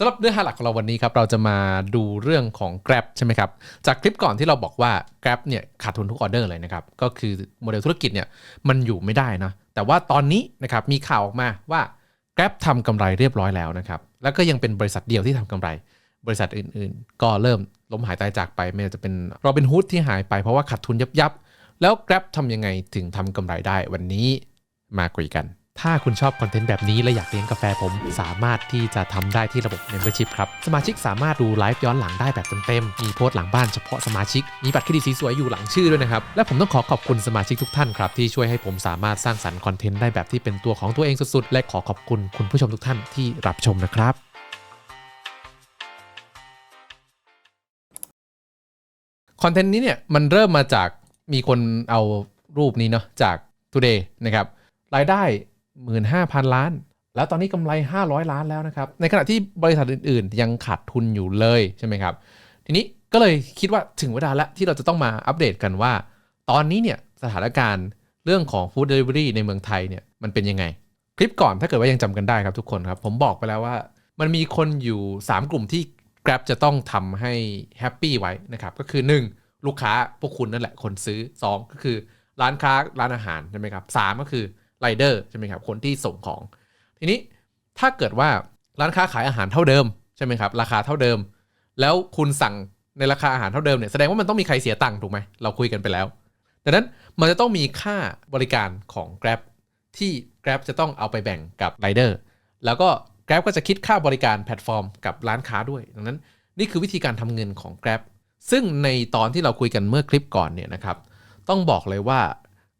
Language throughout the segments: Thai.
สำหรับเนื้อหาหลักของเราวันนี้ครับเราจะมาดูเรื่องของ Grab ใช่ไหมครับจากคลิปก่อนที่เราบอกว่า Grab เนี่ยขาดทุนทุกออเดอร์เลยนะครับก็คือโมเดลธุรกิจเนี่ยมันอยู่ไม่ได้นะแต่ว่าตอนนี้นะครับมีข่าวออกมาว่า Grab ทำกำไรเรียบร้อยแล้วนะครับแล้วก็ยังเป็นบริษัทเดียวที่ทำกำไร บริษัทอื่นๆ ก็เริ่มล้มหายตายจากไปไม่ว่าจะเป็นโรบินฮูดที่หายไปเพราะว่าขาดทุนยับยับแล้ว Grab ทำยังไงถึงทำกำไรได้วันนี้มาคุยกัน ถ้าคุณชอบคอนเทนต์แบบนี้และอยากเลี้ยงกาแฟผม สามารถที่จะทำได้ที่ระบบ Membership ครับ สมาชิกสามารถดูไลฟ์ย้อนหลังได้แบบเต็มๆ มีโพสต์หลังบ้านเฉพาะสมาชิก มีบัตรเครดิตสีสวยอยู่หลังชื่อด้วยนะครับ และผมต้องขอขอบคุณสมาชิกทุกท่านครับ ที่ช่วยให้ผมสามารถสร้างสรรค์คอนเทนต์ได้แบบที่เป็นตัวของตัวเองสุดๆ และขอขอบคุณคุณผู้ชมทุกท่านที่รับชมนะครับคอนเทนต์นี้เนี่ยมันเริ่มมาจากมีคนเอารูปนี้เนาะจาก Today นะครับรายได้ 15,000 ล้าน แล้วตอนนี้กำไร 500 ล้านแล้วนะครับ ในขณะที่บริษัทอื่น ๆ ยังขาดทุนอยู่เลยใช่ไหมครับ ทีนี้ก็เลยคิดว่าถึงเวลาแล้วที่เราจะต้องมาอัปเดตกันว่า ตอนนี้เนี่ยสถานการณ์เรื่องของ Food Delivery ในเมืองไทยเนี่ยมันเป็นยังไง คลิปก่อนถ้าเกิดว่ายังจำกันได้ครับทุกคนครับ ผมบอกไปแล้วว่า มันมีคนอยู่ 3 กลุ่มที่ Grab จะต้องทำให้แฮปปี้ไว้นะครับก็คือ 1 ลูกค้าพวกคุณนั่นแหละคนซื้อ 2 ก็คือร้านค้าร้านอาหารใช่ไหมครับสามก็คือ ไรเดอร์ใช่ไหมครับคนที่ส่งของ ทีนี้ถ้าเกิดว่าร้านค้าขายอาหารเท่าเดิมใช่ไหมครับราคาเท่าเดิม แล้วคุณสั่งในราคาอาหารเท่าเดิมเนี่ยแสดงว่ามันต้องมีใครเสียตังค์ถูกไหมเราคุยกันไปแล้วดังนั้นมันจะต้องมีค่าบริการของ Grab ที่ Grab จะต้องเอาไปแบ่งกับไรเดอร์แล้วก็ Grab ก็จะคิดค่าบริการแพลตฟอร์มกับร้านค้าด้วย ดังนั้น นี่คือวิธีการทำเงินของ Grab ซึ่งในตอนที่เราคุยกันเมื่อคลิปก่อนเนี่ยนะครับ ต้องบอกเลยว่า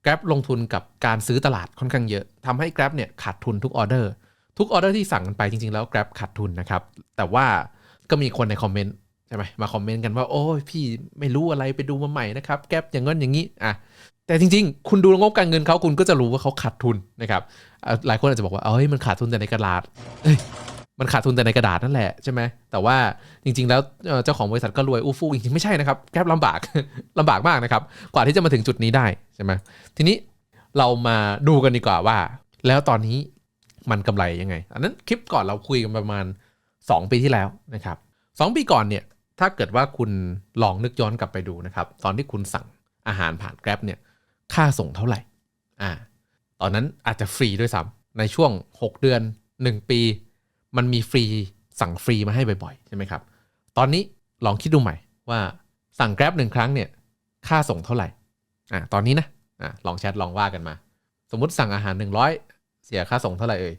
Grab ลงทุนกับการซื้อตลาดค่อนข้างเยอะทำให้ Grab เนี่ยขาดทุนทุกออเดอร์ ทุกออเดอร์ที่สั่งกันไปจริง ๆ แล้ว Grab ขาดทุนนะครับ แต่ว่าก็มีคนในคอมเมนต์ใช่ไหมมาคอมเมนต์กันว่า โอ้ยพี่ไม่รู้อะไรไปดูมาใหม่นะครับ Grab อย่างงั้นอย่างนี้อะแต่จริง ๆ คุณดูงบการเงินเขาคุณก็จะรู้ว่าเขาขาดทุนนะครับหลายคนอาจจะบอกว่าเอ้ยมันขาดทุนแต่ในกระดาษเอ้ย มันขาดทุนแต่ในกระดาษนั่นแหละใช่ไหมแต่ว่าจริง ๆ แล้วเจ้าของบริษัทก็รวยอู้ฟู่จริงๆไม่ใช่นะครับแกร็บลำบากลำบากมากนะครับ กว่าที่จะมาถึงจุดนี้ได้ใช่ไหมทีนี้เรามาดูกันดีกว่าว่า แล้วตอนนี้มันกำไรยังไง อันนั้นคลิปก่อนเราคุยกันประมาณ 2 ปีที่แล้วนะครับสองปีก่อนเนี่ยถ้าเกิดว่าคุณลองนึกย้อนกลับไปดูนะครับ ตอนที่คุณสั่งอาหารผ่านแกร็บเนี่ยค่าส่งเท่าไหร่อ่าตอนนั้นอาจจะฟรีด้วยซ้ำในช่วง 6 เดือน 1 ปี มันมีฟรีสั่งฟรีมาให้บ่อยๆ ใช่ไหมครับ ตอนนี้ลองคิดดูใหม่ว่าสั่ง Grab หนึ่งครั้งเนี่ยค่าส่งเท่าไหร่อะตอนนี้นะอะลองแชทลองว่ากันมา สมมุติสั่งอาหาร 100 เสียค่าส่งเท่าไหร่เอ่ย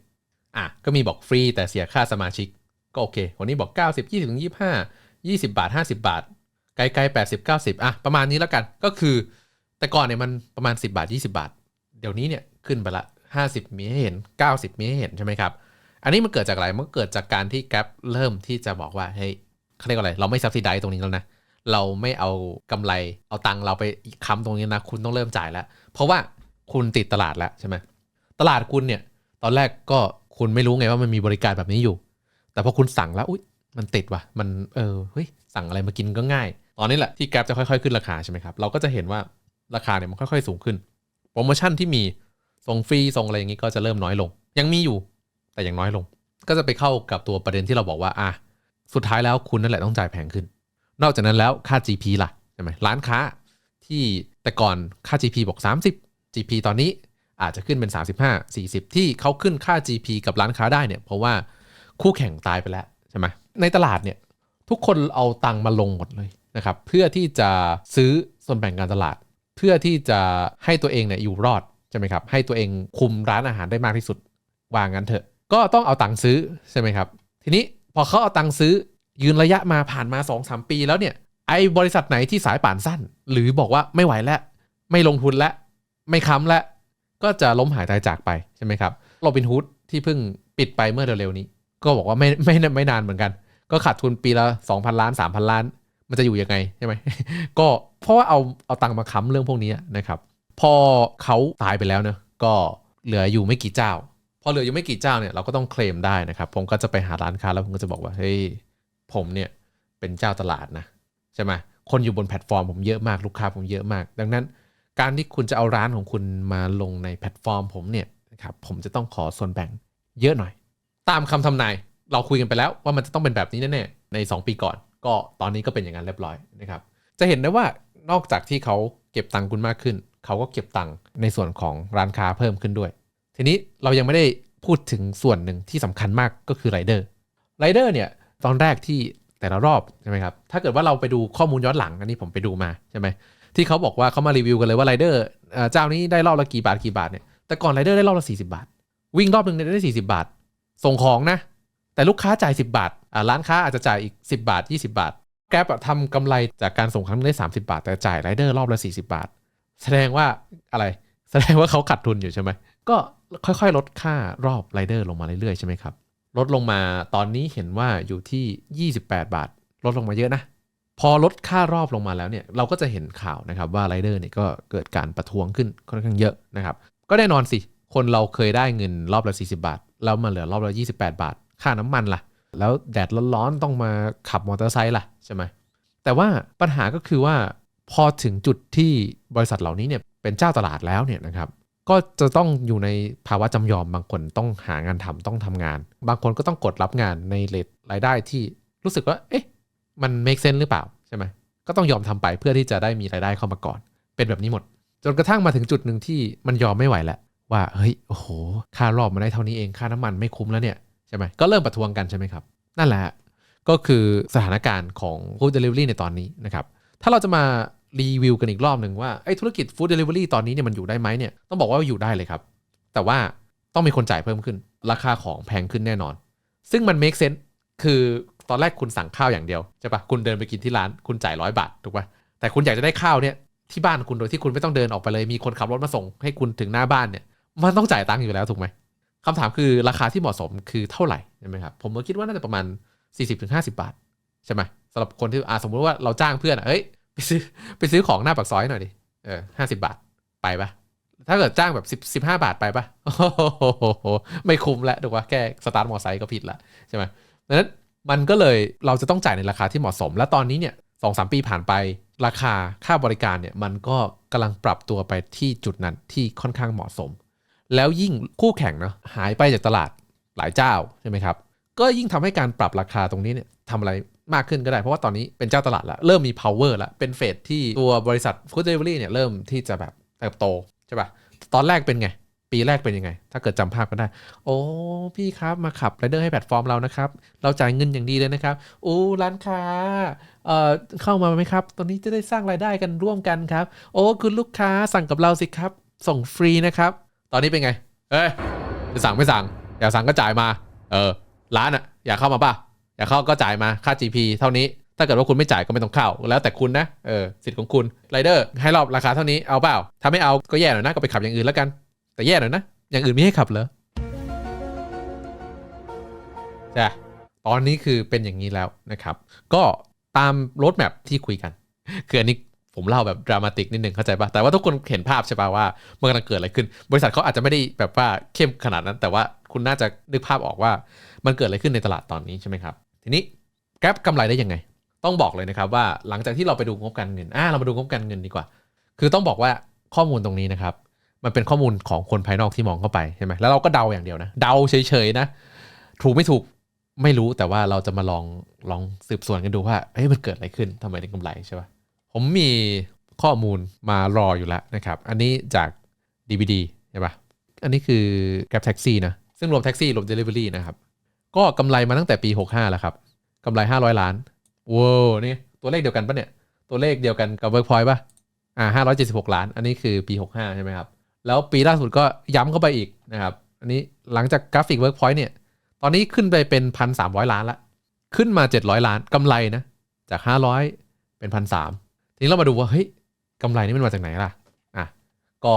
อะก็มีบอกฟรีแต่เสียค่าสมาชิก ก็โอเค วันนี้บอก 90 20ถึง25 20 บาท 50 บาท ไกลๆ80 90 อะ ประมาณนี้แล้วกันก็คือ แต่ก่อนเนี่ยมันประมาณ 10 บาท 20 บาท เดี๋ยวนี้เนี่ยขึ้นไปละ 50 มีให้เห็น 90 มีให้เห็นใช่ไหมครับ อันนี้มันเกิดจากอะไร มันเกิดจากการที่แก p เริ่มที่จะบอกว่าเฮ้ยเขาเรียกว่าอะไร เราไม่ซับซิไดตรงนี้แล้วนะ เราไม่เอากำไร เอาตังเราไปค้ำตรงนี้นะ คุณต้องเริ่มจ่ายแล้ว เพราะว่าคุณติดตลาดแล้วใช่ไหมตลาดคุณเนี่ย ตอนแรกก็คุณไม่รู้ไงว่ามันมีบริการแบบนี้อยู่ แต่พอคุณสั่งแล้ว อุ้ยมันติดว่ะ มัน เออ เฮ้ย สั่งอะไรมากินก็ง่าย ตอนนี้แหละที่แก p จะค่อยๆขึ้นราคาใช่ไหมครับ เราก็จะเห็นว่าราคาเนี่ยมันค่อยๆสูงขึ้น โปรโมชั่นที่มีส่งฟรีส่งอะไรอย่างนี้ก็จะเริ่มน้อยลง ยังมีอยู่ แต่อยังน้อยลง ก็จะไปเข้ากับตัวประเด็นที่เราบอกว่าอะสุดท้ายแล้วคุณนั่นแหละต้องจ่ายแพงขึ้น นอกจากนั้นแล้วค่า GP ล่ะใช่ไหมร้านค้าที่แต่ก่อนค่า GP บอก 30 GP ตอนนี้อาจจะขึ้นเป็น 35 40 ที่เขาขึ้นค่า GP กับร้านค้าได้เนี่ยเพราะว่าคู่แข่งตายไปแล้วใช่ไหมในตลาดเนี่ยทุกคนเอาตังค์มาลงหมดเลยนะครับเพื่อที่จะซื้อส่วนแบ่งการตลาด เพื่อที่จะให้ตัวเองเนี่ยอยู่รอดใช่ไหมครับให้ตัวเองคุมร้านอาหารได้มากที่สุดว่างั้นเถอะ ก็ต้องเอาตังค์ซื้อใช่ไหมครับ ทีนี้พอเขาเอาตังค์ซื้อยืนระยะมาผ่านมา2อสปีแล้วเนี่ยไอ้บริษัทไหนที่สายป่านสั้น หรือบอกว่าไม่ไหวแล้วไม่ลงทุนแล้วไม่ค้ำแล้วก็จะล้มหายตายจากไปใช่ไหมครับโรบินฮูดที่เพิ่งปิดไปเมื่อเร็วๆนี้ ก็บอกว่าไม่ไม่ไม่นานเหมือนกัน ก็ขาดทุนปีละ 2,000 ล้าน 3,000 ล้าน มันจะอยู่ยังไงใช่ไหมก็เพราะว่าเอาเอาตังค์มาค้ำเรื่องพวกนี้นะครับ พอเขาตายไปแล้วเนอะก็เหลืออยู่ไม่กี่เจ้า พอเหลืออยู่ไม่กี่เจ้าเนี่ยเราก็ต้องเคลมได้นะครับ ผมก็จะไปหาร้านค้าแล้วผมก็จะบอกว่าเฮ้ยผมเนี่ยเป็นเจ้าตลาดนะใช่ไหมคนอยู่บนแพลตฟอร์มผมเยอะมากลูกค้าผมเยอะมาก ดังนั้น การที่คุณจะเอาร้านของคุณมาลงในแพลตฟอร์มผมเนี่ยนะครับผมจะต้องขอส่วนแบ่งเยอะหน่อย ตามคำทำนายเราคุยกันไปแล้วว่ามันจะต้องเป็นแบบนี้แน่ๆใน 2 ปีก่อน ก็ตอนนี้ก็เป็นอย่างนั้นเรียบร้อยนะครับจะเห็นได้ว่านอกจากที่เขาเก็บตังค์คุณมากขึ้น เขาก็เก็บตังค์ในส่วนของร้านค้าเพิ่มขึ้นด้วย ทีนี้เรายังไม่ได้พูดถึงส่วนหนึ่งที่สำคัญมากก็คือไรเดอร์ไรเดอร์เนี่ยตอนแรกที่แต่ละรอบใช่ไหมครับ ถ้าเกิดว่าเราไปดูข้อมูลย้อนหลังอันนี้ผมไปดูมาใช่ไหมที่เขาบอกว่าเขามารีวิวกันเลยว่าไรเดอร์เจ้านี้ได้รอบละกี่บาทกี่บาทเนี่ยแต่ก่อนไรเดอร์ได้รอบละ40 บาท วิ่งรอบหนึ่งเนี่ยได้ 40 บาท ส่งของนะ แต่ลูกค้าจ่าย 10 บาทร้านค้าอาจจะจ่ายอีก 10 บาท 20 บาท แกร็บทำกำไรจากการส่งครั้งนึงได้ 30 บาท แต่จ่ายไรเดอร์รอบละ40 บาท แสดงว่าอะไร แสดงว่าเขาขาดทุนอยู่ใช่ไหมก็ ค่อยๆ ลดค่ารอบไรเดอร์ลงมาเรื่อยๆ ใช่ไหมครับ ลดลงมาตอนนี้เห็นว่าอยู่ที่ 28 บาท ลดลงมาเยอะนะ พอลดค่ารอบลงมาแล้วเนี่ย เราก็จะเห็นข่าวนะครับว่าไรเดอร์เนี่ยก็เกิดการประท้วงขึ้นค่อนข้างเยอะนะครับ ก็แน่นอนสิ คนเราเคยได้เงินรอบละ 40 บาท แล้วมาเหลือรอบละ 28 บาท ค่าน้ำมันล่ะ แล้วแดดร้อนๆต้องมาขับมอเตอร์ไซค์ล่ะใช่ไหมแต่ว่าปัญหาก็คือว่าพอถึงจุดที่บริษัทเหล่านี้เนี่ยเป็นเจ้าตลาดแล้วเนี่ยนะครับ ก็จะต้องอยู่ในภาวะจำยอมบางคนต้องหางานทำต้องทำงาน บางคนก็ต้องกดรับงานในเลทรายได้ที่รู้สึกว่า เอ๊ะ มัน make sense หรือเปล่าใช่ไหมก็ต้องยอมทำไปเพื่อที่จะได้มีรายได้เข้ามาก่อน เป็นแบบนี้หมด จนกระทั่งมาถึงจุดหนึ่งที่มันยอมไม่ไหวแล้วว่าเฮ้ยโอ้โหค่ารอบมาได้เท่านี้เองค่าน้ำมันไม่คุ้มแล้วเนี่ยใช่ไหมก็เริ่มประท้วงกันใช่ไหมครับ นั่นแหละก็คือสถานการณ์ของ Food Delivery ในตอนนี้นะครับถ้าเราจะมา รีวิวกันอีกรอบหนึ่งว่าไอ้ธุรกิจ Food Delivery ตอนนี้เนี่ยมันอยู่ได้ไหมเนี่ยต้องบอกว่าอยู่ได้เลยครับ แต่ว่าต้องมีคนจ่ายเพิ่มขึ้น ราคาของแพงขึ้นแน่นอน ซึ่งมัน make sense คือตอนแรกคุณสั่งข้าวอย่างเดียวใช่ปะคุณเดินไปกินที่ร้านคุณจ่ายร้อยบาทถูกปะแต่คุณอยากจะได้ข้าวเนี่ยที่บ้านคุณโดยที่คุณไม่ต้องเดินออกไปเลยมีคนขับรถมาส่งให้คุณถึงหน้าบ้านเนี่ยมันต้องจ่ายตังค์อยู่แล้วถูกไหมคำถามคือราคาที่เหมาะสมคือเท่าไหร่ใช่ไหมครับผมก็คิดว่าน่าจะประมาณ 40-50 บาทใช่ไหมสำหรับคนที่อ่าสมมติว่าเราจ้างเพื่อนเอ้ย ซื้อไปซื้อของหน้าปากซอยหน่อยดิเออห้าสิบาทไปปะถ้าเกิดจ้างแบบ10 15บห้าบาทไปปะโอ้โหไม่คุ้มแล้วถูกปะแค่สตาร์ทมอไซค์ก็ผิดละใช่ไหมดังนั้นมันก็เลยเราจะต้องจ่ายในราคาที่เหมาะสม และตอนนี้เนี่ยสองสามปีผ่านไป ราคาค่าบริการเนี่ยมันก็กำลังปรับตัวไปที่จุดนั้นที่ค่อนข้างเหมาะสม แล้วยิ่งคู่แข่งเนาะหายไปจากตลาดหลายเจ้าใช่ไหมครับก็ยิ่งทำให้การปรับราคาตรงนี้เนี่ยทำอะไร มากขึ้นก็ได้ เพราะว่าตอนนี้เป็นเจ้าตลาดแล้วเริ่มมี power แล้วเป็นเฟสที่ตัวบริษัท food delivery เนี่ยเริ่มที่จะแบบเติบโตใช่ปะตอนแรกเป็นไง ปีแรกเป็นยังไง ถ้าเกิดจำภาพก็ได้ โอ้พี่ครับมาขับไรเดอร์ให้แพลตฟอร์มเรานะครับ เราจ่ายเงินอย่างดีเลยนะครับโอ้ร้านค้าเอ่อเข้ามาไหมครับ ตอนนี้จะได้สร้างรายได้กันร่วมกันครับ โอ้คุณลูกค้าสั่งกับเราสิครับ ส่งฟรีนะครับ ตอนนี้เป็นไงเอ้ยจะสั่งไม่สั่งอยากสั่งก็จ่ายมา เออร้านอะอยากเข้ามาป่ะ อยากเข้าก็จ่ายมาค่า GP เท่านี้ ถ้าเกิดว่าคุณไม่จ่ายก็ไม่ต้องเข้า แล้วแต่คุณนะ เออ สิทธิ์ของคุณไรเดอร์ให้รอบราคาเท่านี้ เอาเปล่า ถ้าไม่เอาก็แย่หน่อยนะ ก็ไปขับอย่างอื่นแล้วกัน แต่แย่หน่อยนะ อย่างอื่นไม่ให้ขับเหรอ จ้ะ ตอนนี้คือเป็นอย่างนี้แล้วนะครับ ก็ตามรถแมพที่คุยกัน คืออันนี้ผมเล่าแบบดรามาติกนิดนึงเข้าใจปะแต่ว่าทุกคนเห็นภาพใช่ปะว่ามันกำลังเกิดอะไรขึ้น บริษัทเขาอาจจะไม่ได้แบบว่าเข้มขนาดนั้น แต่ว่าคุณน่าจะนึกภาพออกว่ามันเกิดอะไรขึ้นในตลาดตอนนี้ใช่ไหมครับ ทีนี้แกร็บกำไรได้ยังไง ต้องบอกเลยนะครับว่าหลังจากที่เราไปดูงบการเงินอ่าเรามาดูงบการเงินดีกว่า คือต้องบอกว่าข้อมูลตรงนี้นะครับ มันเป็นข้อมูลของคนภายนอกที่มองเข้าไปใช่ไหมแล้วเราก็เดาอย่างเดียวนะเดาเฉยๆนะ ถูกไม่ถูกไม่รู้แต่ว่าเราจะมาลองลองสืบสวนกันดูว่าเอ้ยมันเกิดอะไรขึ้นทำไมถึงกำไรใช่ปะผมมีข้อมูลมารออยู่แล้วนะครับ อันนี้จาก DVD ใช่ปะอันนี้คือ Grab Taxi นะ ซึ่งรวมแท็กซี่รวม Delivery นะครับ ก็กำไรมาตั้งแต่ปี 65 แล้วครับกำไร 500 ล้านว้าวนี่ตัวเลขเดียวกันปะเนี่ย ตัวเลขเดียวกันกับ Workpoint ปะอ่า576 ล้าน อันนี้คือปี 65 ใช่ไหมครับ แล้วปีล่าสุดก็ย้ำเข้าไปอีกนะครับ อันนี้หลังจากกราฟิก Workpoint เนี่ย ตอนนี้ขึ้นไปเป็น 1,300 ล้านละ ขึ้นมา 700 ล้านกำไรนะ จาก 500 เป็น 1,300 ทีนี้เรามาดูว่า เฮ้ยกำไรนี่มันมาจากไหนล่ะ อะ ก็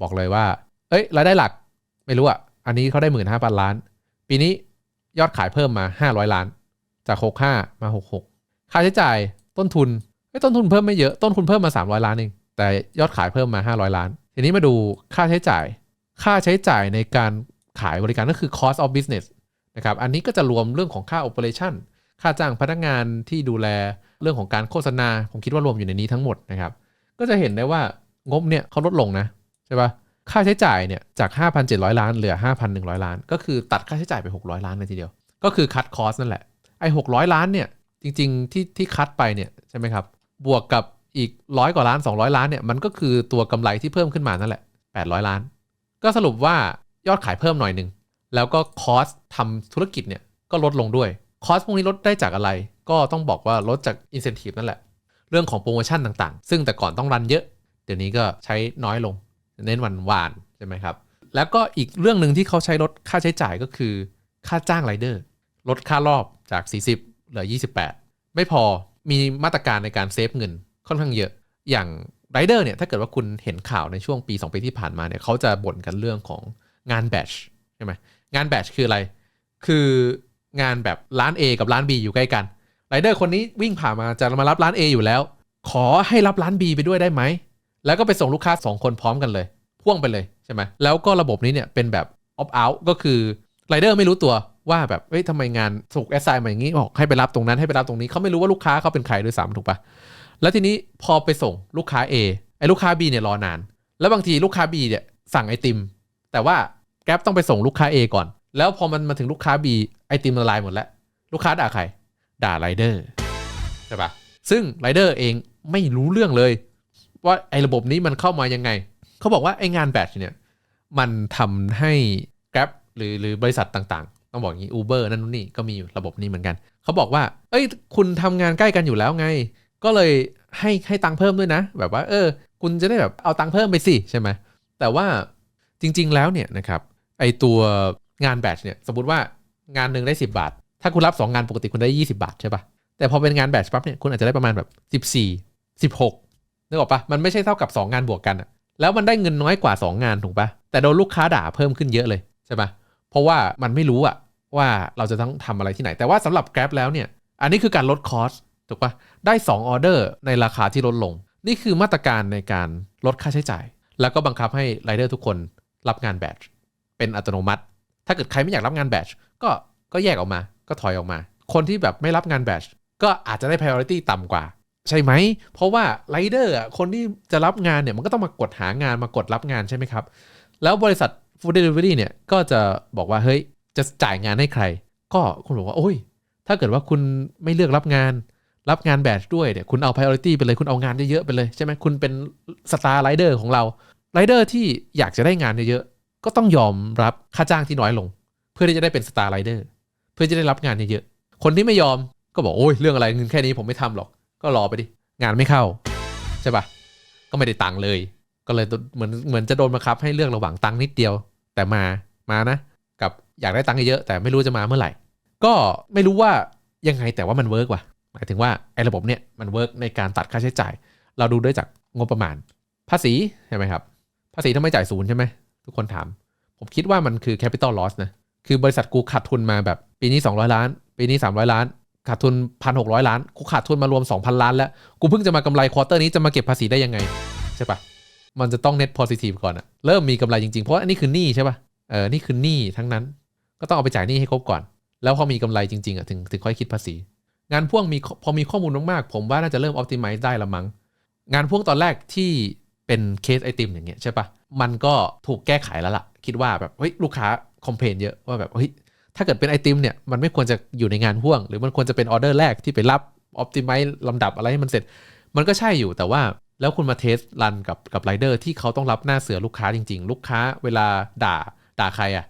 บอกเลยว่า เอ้ย รายได้หลัก ไม่รู้อะอันนี้เขาได้ 15,000 ล้าน ปีนี้ ยอดขายเพิ่มมา 500 ล้าน จาก 65 มา 66 ค่าใช้จ่ายต้นทุนไอ้ยต้นทุนเพิ่มไม่เยอะ ต้นทุนเพิ่มมา 300 ล้านเอง แต่ยอดขายเพิ่มมา 500 ล้าน ทีนี้มาดูค่าใช้จ่าย ค่าใช้จ่ายในการขายบริการก็คือ cost of business นะครับ อันนี้ก็จะรวมเรื่องของค่า operation ค่าจ้างพนักงานที่ดูแลเรื่องของการโฆษณา ผมคิดว่ารวมอยู่ในนี้ทั้งหมดนะครับ ก็จะเห็นได้ว่างบเนี่ยเขาลดลงนะใช่ปะ ค่าใช้จ่ายเนี่ยจาก 5,700 ล้านเหลือ 5,100 ล้าน ก็คือตัดค่าใช้จ่ายไป 600 ล้านเลยทีเดียว ก็คือคัดคอสนั่นแหละ ไอ้หกร้อยล้านเนี่ยจริงๆที่ที่คัดไปเนี่ยใช่ไหมครับ บวกกับอีกร้อยกว่าล้าน 200 ล้านเนี่ยมันก็คือตัวกำไรที่เพิ่มขึ้นมานั่นแหละ 800 ล้าน ก็สรุปว่ายอดขายเพิ่มหน่อยหนึ่งแล้วก็คอสทำธุรกิจเนี่ยก็ลดลงด้วยคอสพวกนี้ลดได้จากอะไร ก็ต้องบอกว่าลดจาก incentive นั่นแหละ เรื่องของโปรโมชั่นต่างๆ ซึ่งแต่ก่อนต้องรันเยอะ เดี๋ยวนี้ก็ใช้น้อยลง เน้นวันวานใช่ไหมครับ แล้วก็อีกเรื่องหนึ่งที่เขาใช้ลดค่าใช้จ่ายก็คือ ค่าจ้างไรเดอร์ลดค่ารอบจาก 40 เหลือ 28 ไม่พอมีมาตรการในการเซฟเงินค่อนข้างเยอะ อย่างไรเดอร์เนี่ยถ้าเกิดว่าคุณเห็นข่าวในช่วงปี 2 ปีที่ผ่านมาเนี่ยเขาจะบ่นกันเรื่องของงานแบชใช่ไหมงานแบชคืออะไร คืองานแบบร้าน A กับร้าน B อยู่ใกล้กันไรเดอร์คนนี้วิ่งผ่านมาจะมารับร้าน A อยู่แล้ว ขอให้รับร้าน B ไปด้วยได้ไหม แล้วก็ไปส่งลูกค้า 2 คนพร้อมกันเลย พ่วงไปเลยใช่ไหมแล้วก็ระบบนี้เนี่ยเป็นแบบ opt out ก็คือไรเดอร์ไม่รู้ตัวว่าแบบเอ้ยทำไมงานถูกแอสไซน์มาอย่างนี้บอกให้ไปรับตรงนั้นให้ไปรับตรงนี้เขาไม่รู้ว่าลูกค้าเขาเป็นใครด้วยซ้ำถูกปะแล้วทีนี้พอไปส่งลูกค้า A ไอ้ลูกค้า B เนี่ยรอนาน แล้วบางทีลูกค้า B เนี่ยสั่งไอติม แต่ว่าแก๊ปต้องไปส่งลูกค้า A ก่อน แล้วพอมันมาถึงลูกค้า B ไอติมละลายหมดแล้ว ลูกค้าด่าใคร ด่าไรเดอร์ใช่ปะซึ่งไรเดอร์เองไม่รู้เรื่องเลย ว่าไอ้ระบบนี้มันเข้ามายังไง เขาบอกว่าไอ้งานแบตเนี่ย มันทำให้ Grab หรือหรือบริษัทต่างๆ ต้องบอกอย่างนี้ Uber นั่นนู่นนี่ก็มีระบบนี้เหมือนกัน เขาบอกว่า เอ้ย คุณทำงานใกล้กันอยู่แล้วไง ก็เลยให้ให้ตังค์เพิ่มด้วยนะ แบบว่า เออ คุณจะได้แบบเอาตังค์เพิ่มไปสิใช่ไหมแต่ว่าจริง ๆ แล้วเนี่ยนะครับ ไอตัวงานแบตเนี่ยสมมติว่างานหนึ่งได้ 10 บาท ถ้าคุณรับ 2 งานปกติคุณได้ 20 บาทใช่ป่ะแต่พอเป็นงานแบตปั๊บเนี่ยคุณอาจจะได้ประมาณแบบ 14 16 นึกออกปะมันไม่ใช่เท่ากับ 2 งานบวกกันอะแล้วมันได้เงินน้อยกว่า 2 งานถูกปะแต่โดนลูกค้าด่าเพิ่มขึ้นเยอะเลยใช่ปะเพราะว่ามันไม่รู้อะว่าเราจะต้องทำอะไรที่ไหน แต่ว่าสำหรับ Grab แล้วเนี่ย อันนี้คือการลดคอสถูกปะได้ 2 ออเดอร์ในราคาที่ลดลง นี่คือมาตรการในการลดค่าใช้จ่าย แล้วก็บังคับให้ไรเดอร์ทุกคนรับงานแบตเป็นอัตโนมัติ ถ้าเกิดใครไม่อยากรับงานแบตก็ก็แยกออกมา ก็ถอยออกมา คนที่แบบไม่รับงานแบตก็อาจจะได้ priority ต่ำกว่า ใช่ไหม เพราะว่าไรเดอร์อะคนที่จะรับงานเนี่ยมันก็ต้องมากดหางานมากดรับงานใช่ไหมครับ แล้วบริษัท food delivery เนี่ยก็จะบอกว่าเฮ้ยจะจ่ายงานให้ใคร ก็คุณบอกว่าโอ้ย ถ้าเกิดว่าคุณไม่เลือกรับงาน รับงานแบตด้วยเนี่ยคุณเอา priority ไปเลยคุณเอางานเยอะๆไปเลยใช่ไหมคุณเป็นสตาร์ไรเดอร์ของเราไรเดอร์ที่อยากจะได้งานเยอะๆก็ต้องยอมรับค่าจ้างที่น้อยลง เพื่อที่จะได้เป็นสตาร์ไรเดอร์เพื่อจะได้รับงานเยอะๆคนที่ไม่ยอมก็บอกโอ้ยเรื่องอะไรเงินแค่นี้ผมไม่ทำหรอก ก็รอไปดิ งานไม่เข้า ใช่ปะก็ไม่ได้ตังค์เลย ก็เลยเหมือนเหมือนจะโดนบังคับให้เลือกระหว่างตังค์นิดเดียว แต่มามานะ กับอยากได้ตังค์เยอะแต่ไม่รู้จะมาเมื่อไหร่ ก็ไม่รู้ว่ายังไงแต่ว่ามันเวิร์กว่ะหมายถึงว่าไอ้ระบบเนี่ยมันเวิร์กในการตัดค่าใช้จ่าย เราดูด้วยจากงบประมาณ ภาษีใช่ไหมครับ ภาษีทำไมจ่ายศูนย์ใช่ไหมทุกคนถาม ผมคิดว่ามันคือ capital loss นะคือบริษัทกูขาดทุนมาแบบปีนี้ 200 ล้าน ปีนี้ 300 ล้าน ขาดทุน 1,600 ล้าน กูขาดทุนมารวม 2,000 ล้านแล้ว กูเพิ่งจะมากำไรควอเตอร์นี้จะมาเก็บภาษีได้ยังไง ใช่ปะมันจะต้อง net positive ก่อนอะเริ่มมีกำไรจริงๆ เพราะอันนี้คือหนี้ใช่ปะเออ นี่คือหนี้ทั้งนั้น ก็ต้องเอาไปจ่ายหนี้ให้ครบก่อน แล้วพอมีกำไรจริงๆอะถึงถึงค่อยคิดภาษี งานพ่วงมีพอมีข้อมูลมากๆ ผมว่าน่าจะเริ่ม optimize ได้ละมั้ง งานพ่วงตอนแรกที่เป็นเคสไอติมอย่างเงี้ยใช่ปะมันก็ถูกแก้ไขแล้วล่ะ คิดว่าแบบเฮ้ยลูกค้าคอมเพลนเยอะว่าแบบเฮ้ย ถ้าเกิดเป็นไอติมเนี่ยมันไม่ควรจะอยู่ในงานพ่วง หรือมันควรจะเป็นออเดอร์แรกที่ไปรับออ t ติไม e ลำดับอะไรให้มันเสร็จ มันก็ใช่อยู่แต่ว่าแล้วคุณมาเทสรันกับกับไรเดอร์ที่เขาต้องรับหน้าเสือลูกค้าจริง ๆ ลูกค้าเวลาด่าด่าใครอะ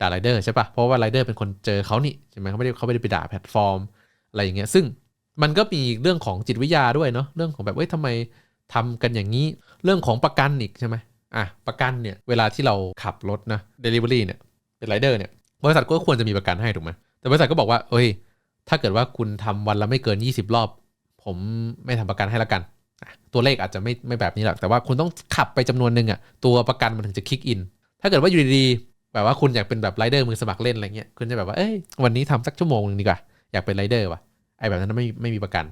ด่าไรเดอร์ใช่ปะเพราะว่าไรเดอร์เป็นคนเจอเขานี่ใช่ไหมเขาไม่ได้เขาไม่ได้ไปด่าแพลตฟอร์มอะไรอย่างเงี้ยซึ่งมันก็มีเรื่องของจิตวิทยาด้วยเนาะเรื่องของแบบเอ้ยทำไมทำกันอย่างนี้ เรื่องของประกันอีกใช่ไหมอะประกันเนี่ยเวลาที่เราขับรถนะ Delivery เนี่ยเป็นไรเดอร์เนี่ย บริษัทก็ควรจะมีประกันให้ถูกไหมแต่บริษัทก็บอกว่า เอ้ย ถ้าเกิดว่าคุณทำวันละไม่เกิน 20 รอบ ผมไม่ทำประกันให้ละกัน ตัวเลขอาจจะไม่ไม่แบบนี้หรอก แต่ว่าคุณต้องขับไปจำนวนหนึ่งอะ ตัวประกันมันถึงจะคิกอิน ถ้าเกิดว่าอยู่ดีๆ แบบว่าคุณอยากเป็นแบบไรเดอร์มือสมัครเล่นอะไรเงี้ย คุณจะแบบว่า เอ้ย วันนี้ทำสักชั่วโมงนึงดีกว่า อยากเป็นไรเดอร์ว่ะ ไอ้แบบนั้นไม่ไม่มีประกัน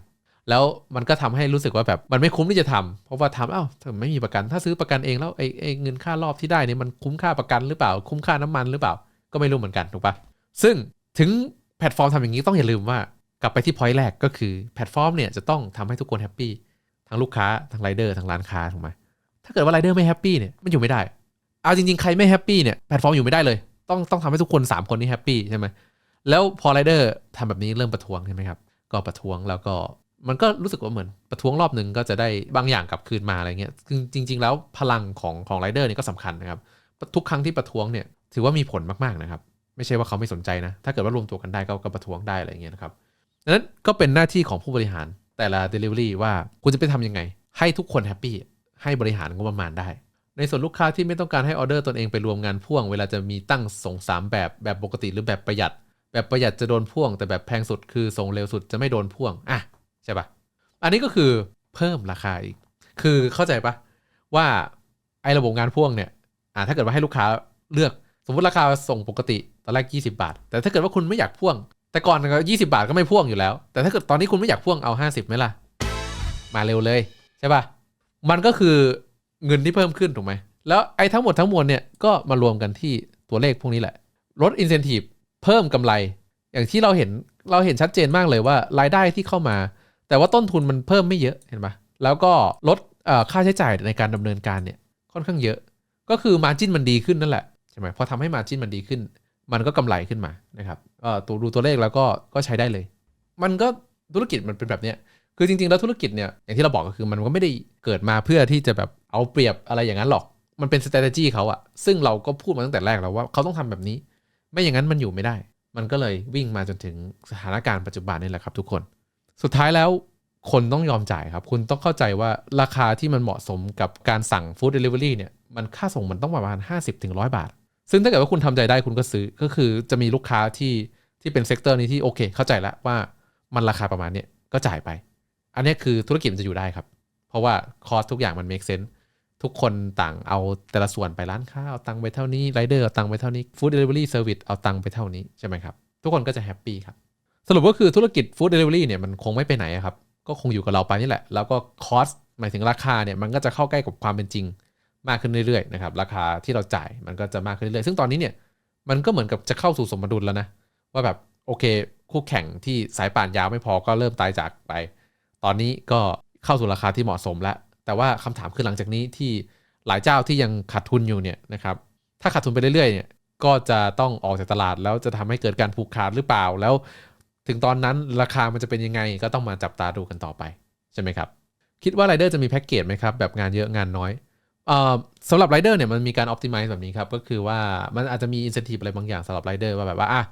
แล้วมันก็ทำให้รู้สึกว่าแบบมันไม่คุ้มที่จะทำเพราะว่าทำอ้าวไม่มีประกัน ถ้าซื้อประกันเองแล้วไอ้เงินค่ารอบที่ได้เนี่ยมันคุ้มค่าประกันหรือเปล่า คุ้มค่าน้ำมันหรือเปล่า ก็ไม่รู้เหมือนกันถูกปะซึ่งถึงแพลตฟอร์มทำอย่างนี้ต้องอย่าลืมว่ากลับไปที่พอยต์แรกก็คือแพลตฟอร์มเนี่ยจะต้องทำให้ทุกคนแฮปปี้ทั้งลูกค้าทั้งไรเดอร์ทั้งร้านค้าถูกไหมถ้าเกิดว่าไรเดอร์ไม่แฮปปี้เนี่ยมันอยู่ไม่ได้ เอาจริงๆ ใครไม่แฮปปี้เนี่ยแพลตฟอร์มอยู่ไม่ได้เลย ต้องต้องทำให้ทุกคน 3 คนนี้แฮปปี้ใช่ไหมแล้วพอไรเดอร์ทำแบบนี้เริ่มประท้วงใช่ไหมครับก็ประท้วงแล้วก็มันก็รู้สึกว่าเหมือนประท้วงรอบหนึ่งก็จะได้บางอย่างกลับคืนมาอะไรเงี้ยจริงๆ แล้วพลังของของไรเดอร์นี่ก็สำคัญนะครับทุกครั้งที่ประท้วงเนี่ย ถือว่ามีผลมากๆนะครับ ไม่ใช่ว่าเขาไม่สนใจนะ ถ้าเกิดว่ารวมตัวกันได้ก็ก็ประท้วงได้อะไรเงี้ยนะครับดังนั้นก็เป็นหน้าที่ของผู้บริหารแต่ละ Delivery ว่าคุณจะไปทำยังไง ให้ทุกคนแฮปปี้ให้บริหารงบประมาณได้ ในส่วนลูกค้าที่ไม่ต้องการให้ออเดอร์ตนเองไปรวมงานพ่วง เวลาจะมีตั้งส่งสามแบบแบบปกติหรือแบบประหยัด แบบประหยัดจะโดนพ่วง แต่แบบแพงสุดคือส่งเร็วสุดจะไม่โดนพ่วงอะใช่ปะอันนี้ก็คือเพิ่มราคาอีก คือเข้าใจปะว่าไอ้ระบบงานพ่วงเนี่ยอะถ้าเกิดว่าให้ลูกค้าเลือก สมมติราคาส่งปกติตอนแรก 20 บาท แต่ถ้าเกิดว่าคุณไม่อยากพ่วง แต่ก่อนก็20 บาทก็ไม่พ่วงอยู่แล้ว แต่ถ้าเกิดตอนนี้คุณไม่อยากพ่วงเอา 50ไหมล่ะ มาเร็วเลยใช่ปะมันก็คือเงินที่เพิ่มขึ้นถูกไหม แล้วไอ้ทั้งหมดทั้งมวลเนี่ยก็มารวมกันที่ตัวเลขพวกนี้แหละ ลด incentive เพิ่มกำไร อย่างที่เราเห็นเราเห็นชัดเจนมากเลยว่ารายได้ที่เข้ามา แต่ว่าต้นทุนมันเพิ่มไม่เยอะเห็นปะแล้วก็ลดค่าใช้จ่ายในการดำเนินการเนี่ยค่อนข้างเยอะ ก็คือมาจิ้นมันดีขึ้นนั่นแหละ ช่ไหมพอทำให้มาจิ้นมันดีขึ้น มันก็กำไรขึ้นมานะครับก็ตัวดูตัวเลขแล้วก็ก็ใช้ได้เลย มันก็ธุรกิจมันเป็นแบบเนี้ยคือจริงๆ แล้วธุรกิจเนี่ยอย่างที่เราบอกก็คือมันก็ไม่ได้เกิดมาเพื่อที่จะแบบเอาเปรียบอะไรอย่างนั้นหรอก มันเป็น strategy เขาอะซึ่งเราก็พูดมาตั้งแต่แรกแล้วว่าเขาต้องทำแบบนี้ ไม่อย่างนั้นมันอยู่ไม่ได้ มันก็เลยวิ่งมาจนถึงสถานการณ์ปัจจุบันนี่แหละครับ ทุกคน สุดท้ายแล้วคนต้องยอมจ่ายครับ คุณต้องเข้าใจว่าราคาที่มันเหมาะสมกับการสั่ง food delivery เนี่ยมันค่าส่งมันต้องประมาณ 50-100 บาท ซึ่งถ้าเกิดว่าคุณทำใจได้คุณก็ซื้อก็คือจะมีลูกค้าที่ที่เป็นเซกเตอร์นี้ที่โอเค เข้าใจแล้วว่ามันราคาประมาณเนี้ยก็จ่ายไป อันนี้คือธุรกิจมันจะอยู่ได้ครับ เพราะว่าคอสทุกอย่างมัน make sense ทุกคนต่างเอาแต่ละส่วนไปร้านค้าเอาตังไปเท่านี้ไรเดอร์เอาตังไปเท่านี้ food delivery service เอาตังไปเท่านี้ใช่ไหมครับ ทุกคนก็จะแฮปปี้ครับสรุปก็คือธุรกิจ food delivery เนี่ยมันคงไม่ไปไหนครับ ก็คงอยู่กับเราไปนี่แหละ แล้วก็คอสหมายถึงราคาเนี่ยมันก็จะเข้าใกล้กับความเป็นจริง มากขึ้นเรื่อยๆนะครับราคาที่เราจ่ายมันก็จะมากขึ้นเรื่อยๆซึ่งตอนนี้เนี่ยมันก็เหมือนกับจะเข้าสู่สมดุลแล้วนะว่าแบบโอเค คู่แข่งที่สายป่านยาวไม่พอก็เริ่มตายจากไป ตอนนี้ก็เข้าสู่ราคาที่เหมาะสมแล้ว แต่ว่าคำถามคือหลังจากนี้ที่หลายเจ้าที่ยังขาดทุนอยู่เนี่ยนะครับถ้าขาดทุนไปเรื่อยๆเนี่ยก็จะต้องออกจากตลาดแล้วจะทำให้เกิดการผูกขาดหรือเปล่า แล้วถึงตอนนั้นราคามันจะเป็นยังไงก็ต้องมาจับตาดูกันต่อไปใช่ไหมครับคิดว่าไรเดอร์จะมีแพ็กเกจไหมครับแบบงานเยอะงานน้อย สำหรับไรเดอร์เนี่ยมันมีการ optimize แบบนี้ครับ ก็คือว่ามันอาจจะมี incentive อะไรบางอย่างสำหรับไรเดอร์ว่าแบบว่าอะ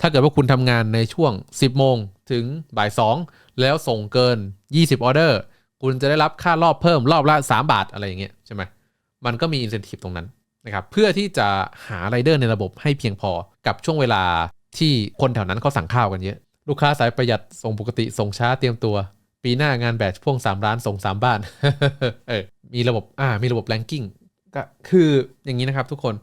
ถ้าเกิดว่าคุณทำงานในช่วง 10 โมงถึงบ่าย 2 แล้วส่งเกิน 20 ออเดอร์ คุณจะได้รับค่ารอบเพิ่มรอบละ 3 บาทอะไรอย่างเงี้ยใช่ไหมมันก็มี incentive ตรงนั้นนะครับเพื่อที่จะหาไรเดอร์ในระบบให้เพียงพอกับช่วงเวลาที่คนแถวนั้นเขาสั่งข้าวกันเยอะ ลูกค้าสายประหยัดส่งปกติส่งช้าเตรียมตัว ปีหน้างานแบตพ่วง3ร้านส่ง3บ้านเออ มีระบบอ่ามีระบบแ a งกิ้งก็คืออย่างนี้นะครับทุกคน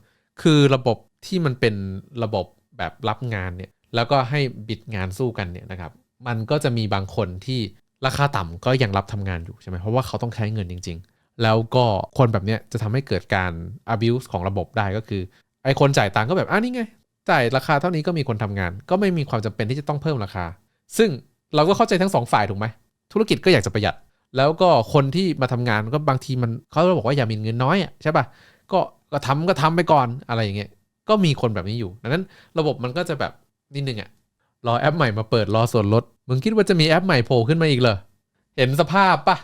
คือระบบที่มันเป็นระบบแบบรับงานเนี่ยแล้วก็ให้บิดงานสู้กันเนี่ยนะครับ มันก็จะมีบางคนที่ราคาต่ำก็ยังรับทำงานอยู่ใช่ไหมเพราะว่าเขาต้องใช้เงินจริง ๆ แล้วก็คนแบบเนี้ยจะทำให้เกิดการ abuse ของระบบได้ก็คือไอ้คนจ่ายตังค์ก็แบบอะนี่ไงจ่ายราคาเท่านี้ก็มีคนทำงาน ก็ไม่มีความจำเป็นที่จะต้องเพิ่มราคา ซึ่งเราก็เข้าใจทั้งสองฝ่ายถูกไหมธุรกิจก็อยากจะประหยัด แล้วก็คนที่มาทำงานก็บางทีมันเขาบอกว่าอย่ามีเงินน้อยอะใช่ป่ะก็ก็ทำก็ทำไปก่อนอะไรอย่างเงี้ยก็มีคนแบบนี้อยู่ดังนั้นระบบมันก็จะแบบนิดนึงอะรอแอปใหม่มาเปิดรอส่วนลดมึงคิดว่าจะมีแอปใหม่โผล่ขึ้นมาอีกเหรอเห็นสภาพปะ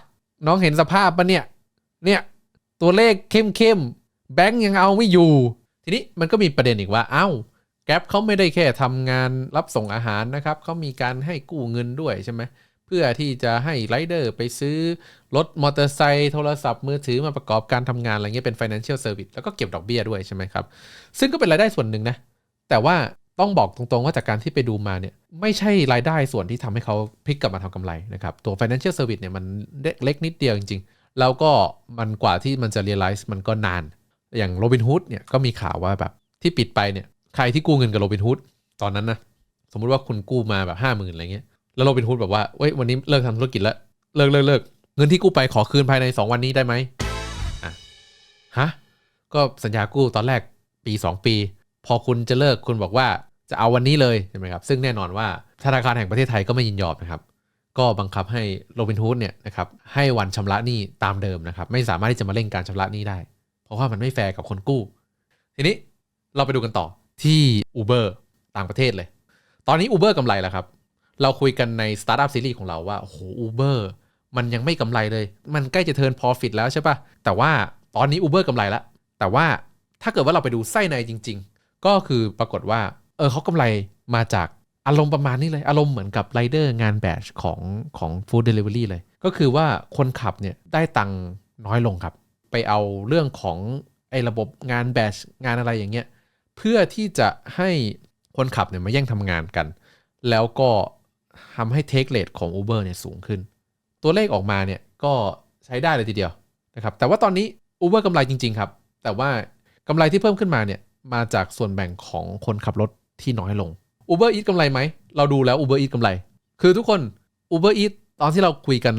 น้องเห็นสภาพปะเนี่ยเนี่ยตัวเลขเข้มเข้มๆแบงก์ยังเอาไม่อยู่ ทีนี้มันก็มีประเด็นอีกว่าเอ้าแก๊ปเขาไม่ได้แค่ทำงานรับส่งอาหารนะครับเขามีการให้กู้เงินด้วยใช่ไหม พื่อที่จะให้ไรเดอร์ไปซื้อรถมอเตอร์ไซค์โทรศัพท์มือถือมาประกอบการทำงานอะไรเงี้ยเป็น financial service แล้วก็เก็บดอกเบี้ยด้วยใช่ไหมครับ ซึ่งก็เป็นรายได้ส่วนหนึ่งนะ แต่ว่าต้องบอกตรงๆว่าจากการที่ไปดูมาเนี่ยไม่ใช่รายได้ส่วนที่ทำให้เขาพลิกกลับมาทำกำไรนะครับ ตัว financial service เนี่ยมันเล็กนิดเดียวจริงๆ แล้วก็มันกว่าที่มันจะ realize มันก็นาน อย่าง Robinhood เนี่ยก็มีข่าวว่าแบบที่ปิดไปเนี่ยใครที่กู้เงินกับโรบินฮูดตอนนั้นนะสมมุติว่าคุณกู้มาแบบห้าหมื่นอะไรเงี้ย แล้วโรบินฮูดแบบว่าเว้ยวันนี้เลิกทำธุรกิจแล้วเลิกเลิกเลิกเงินที่กู้ไปขอคืนภายใน 2 วันนี้ได้ไหมอะฮะก็สัญญากู้ตอนแรกปี 2 ปี พอคุณจะเลิกคุณบอกว่าจะเอาวันนี้เลยใช่ไหมครับซึ่งแน่นอนว่าธนาคารแห่งประเทศไทยก็ไม่ยินยอมนะครับก็บังคับให้โรบินฮูดเนี่ยนะครับให้วันชำระหนี้ตามเดิมนะครับไม่สามารถที่จะมาเร่งการชำระหนี้ได้ เพราะว่ามันไม่แฟร์กับคนกู้ ทีนี้เราไปดูกันต่อที่ Uber ต่างประเทศเลย ตอนนี้ Uber กำไรแล้วครับ เราคุยกันใน Startup Series ของเราว่า โอ้โห Uber มันยังไม่กำไรเลย มันใกล้จะเทิร์น profit แล้วใช่ปะแต่ว่าตอนนี้ Uber กำไรแล้ว แต่ว่าถ้าเกิดว่าเราไปดูไส้ในจริง ๆ ก็คือปรากฏว่า เออเขากำไรมาจากอารมณ์ประมาณนี้เลย อารมณ์เหมือนกับไรเดอร์งานแบชของของ Food Delivery เลย ก็คือว่าคนขับเนี่ยได้ตังค์น้อยลงครับ ไปเอาเรื่องของไอ้ระบบงานแบชงานอะไรอย่างเงี้ย เพื่อที่จะให้คนขับเนี่ยมาแย่งทำงานกัน แล้วก็ ทำให้เทคเลทของ Uber เนี่ยสูงขึ้น ตัวเลขออกมาเนี่ยก็ใช้ได้เลยทีเดียวนะครับ แต่ว่าตอนนี้ Uber กำไรจริง ๆ ครับ แต่ว่ากำไรที่เพิ่มขึ้นมาเนี่ยมาจากส่วนแบ่งของคนขับรถที่น้อยลง Uber Eats กำไรไหม เราดูแล้ว Uber Eats กำไร คือทุกคน Uber Eats ตอนที่เราคุยกัน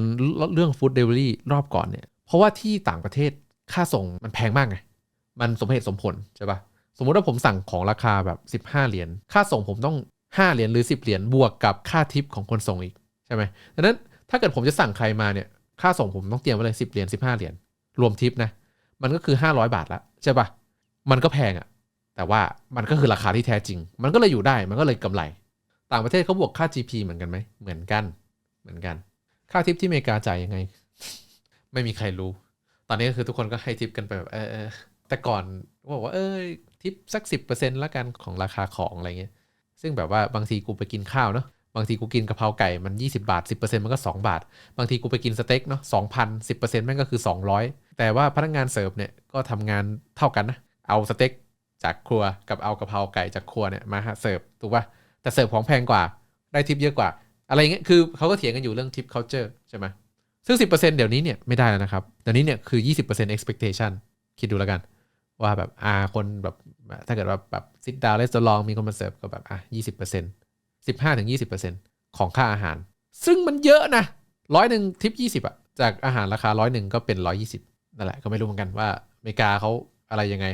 เรื่อง Food Delivery รอบก่อนเนี่ย เพราะว่าที่ต่างประเทศค่าส่งมันแพงมากไง มันสมเหตุสมผลใช่ปะสมมติว่าผมสั่งของราคาแบบ 15 เหรียญ ค่าส่งผมต้อง 5 เหรียญหรือ 10 เหรียญบวกกับค่าทิปของคนส่งอีกใช่ไหมดังนั้นถ้าเกิดผมจะสั่งใครมาเนี่ยค่าส่งผมต้องเตรียมไว้เลย10เหรียญ15เหรียญรวมทิปนะ มันก็คือ500บาทละใช่ปะมันก็แพงอะแต่ว่ามันก็คือราคาที่แท้จริง มันก็เลยอยู่ได้มันก็เลยกำไร ต่างประเทศเขาบวกค่า GP เหมือนกันไหมเหมือนกันเหมือนกัน ค่าทิปที่อเมริกาจ่ายยังไง ไม่มีใครรู้ ตอนนี้ก็คือทุกคนก็ให้ทิปกันไปแบบเออเออแต่ก่อนบอกว่าเออทิปสักสิบเปอร์เซ็นต์ละกันของราคาของอะไรเงี้ย ซึ่งแบบว่าบางทีกูไปกินข้าวเนาะบางทีกูกินกะเพราไก่มัน 20 บาท 10%มันก็ 2 บาท บางทีกูไปกินสเต็กเนาะ2,000 10%แม่งก็คือ 200 แต่ว่าพนักงานเสิร์ฟเนี่ยก็ทำงานเท่ากันนะ เอาสเต็กจากครัวกับเอากะเพราไก่จากครัวเนี่ยมาเสิร์ฟถูกป่ะแต่เสิร์ฟของแพงกว่าได้ทิปเยอะกว่า อะไรเงี้ยคือเขาก็เถียงกันอยู่เรื่องทิป culture ใช่ไหมซึ่ง 10%เดี๋ยวนี้เนี่ยไม่ได้แล้วนะครับเดี๋ยวนี้เนี่ยคือ 20% expectation คิดดูแล้วกัน ว่าแบบอ่าคนแบบถ้าเกิดว่าแบบซิดดาวเลสตอรองมีคนมาเสิร์ฟก็แบบอะยี่สิบเปอร์เซ็นต์สิบห้าถึงยี่สิบเปอร์เซ็นต์ของค่าอาหาร ซึ่งมันเยอะนะร้อยหนึ่งทิปยี่สิบอะจากอาหารราคาร้อยหนึ่งก็เป็นร้อยี่สิบนั่นแหละก็ไม่รู้เหมือนกันว่าอเมริกาเขาอะไรยังไง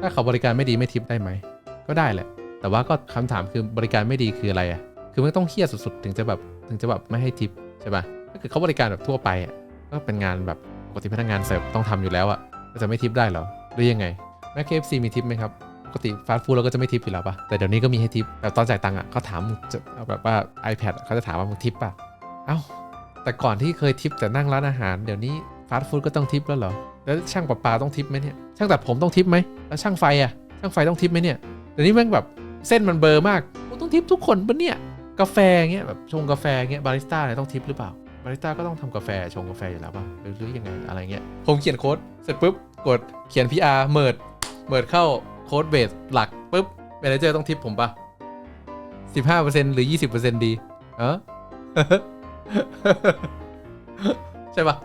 ถ้าเขาบริการไม่ดีไม่ทิปได้ไหม ก็ได้แหละ แต่ว่าก็คำถามคือบริการไม่ดีคืออะไรอะคือมันต้องเฮี้ยสุดๆ ถึงจะแบบถึงจะแบบไม่ให้ทิปใช่ปะถ้าเกิดเขาบริการแบบทั่วไปอะ ก็เป็นงานแบบปกติพนักงานเสิร์ฟต้องทำอยู่แล้วอะก็จะไม่ทิปได้หรอหรือยังไงแม่ KFC มีทิปไหมครับปกติฟาสต์ฟู้ดเราก็จะไม่ทิปอยู่แล้วปะแต่เดี๋ยวนี้ก็มีให้ทิปแบบตอนจ่ายตังค์อะเขาถามจะเอาแบบว่า iPad เขาจะถามว่ามึงทิปป่ะเอ้าแต่ก่อนที่เคยทิปแต่นั่งร้านอาหาร เดี๋ยวนี้ฟาสต์ฟู้ดก็ต้องทิปแล้วเหรอแล้วช่างประปาต้องทิปไหมเนี่ยช่างตัดผมต้องทิปไหมแล้วช่างไฟอะช่างไฟต้องทิปไหมเนี่ยเดี๋ยวนี้แม่งแบบเส้นมันเบอร์มากกูต้องทิปทุกคนปะเนี่ยกาแฟเงี้ยแบบชงกาแฟเงี้ยบาริสต้าเนี่ยต้องทิปหรือเปล่า บาริสต้าก็ต้องทำกาแฟชงกาแฟอยู่แล้วป่ะหรือหรือยังไงอะไรเงี้ยผมเขียนโค้ดเสร็จปุ๊บกดเขียน PR เมิร์ดเมิร์ดเข้าโค้ดเบสหลักปุ๊บเมนเจอร์ต้องทิปผมป่ะสิบห้าเปอร์เซ็นต์หรือ20%ดีเออใช่ป่ะ